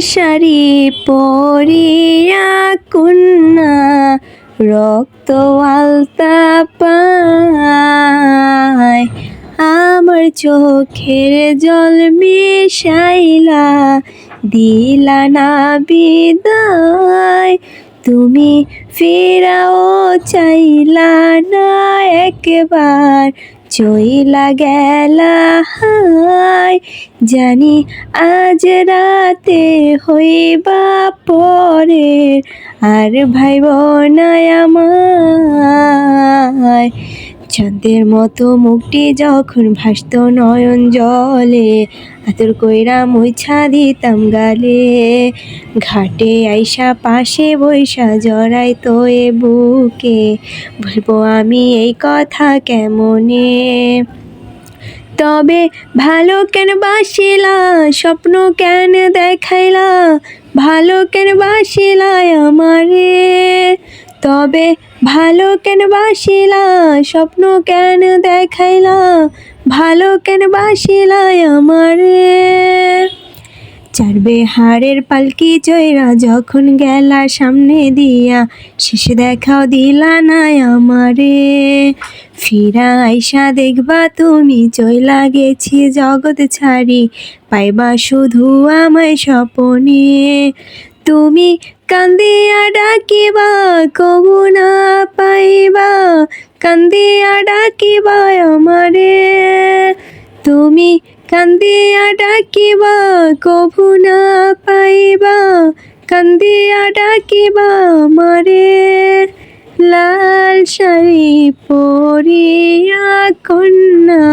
শাড়ি পরিয়া কন্যা, রক্ত আলতা পায়। আমার চোখের জল মিশাইলা, দিলা না বিদায়। তুমি ফেরাও চাইলা না একবার চইলা গেলা হায়। জানি আজ রাতে হইবা পরে আর ভাই না আমায়। চাঁদের মতো মুখটি যখন ভাসত নয়ন জলে, আতর কইরা মুইছা দিতাম গালে। ঘাটে আইসা পাশে বৈশা জড়াই তো এ বুকে, বলব আমি এই কথা কেমনে? তবে ভালো কেন বাসিলা, স্বপ্ন কেন দেখাইলা? ভালো কেন বাসিলা আমারে? তবে ভালো কেন বাসিলা? স্বপ্ন কেন দেখাইলা? ভালো কেন বাসিলা আমারে? চারবে হাড়ের পালকি চৈরা যখন গেলা সামনে দিয়া, শেষে দেখাও দিলা না আমারে। ফিরা আইসা দেখবা তুমি চইলা গেছি জগৎ ছাড়ি, পাইবা শুধু আমায় স্বপনে। তুমি কান্দিয়া ডাকিবা কবু না পাইবা কান্দিয়া ডাকিবা আমারে তুমি কান্দিয়া ডাকিবা কভু না পাইবা কান্দিয়া ডাকিবা আমারে লাল শাড়ি পরিয়া কন্যা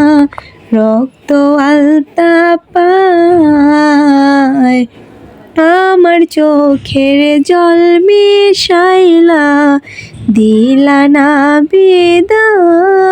রক্ত আলতা পায় আমার চোখের জল মিশাইলা দিলা না বিদায়।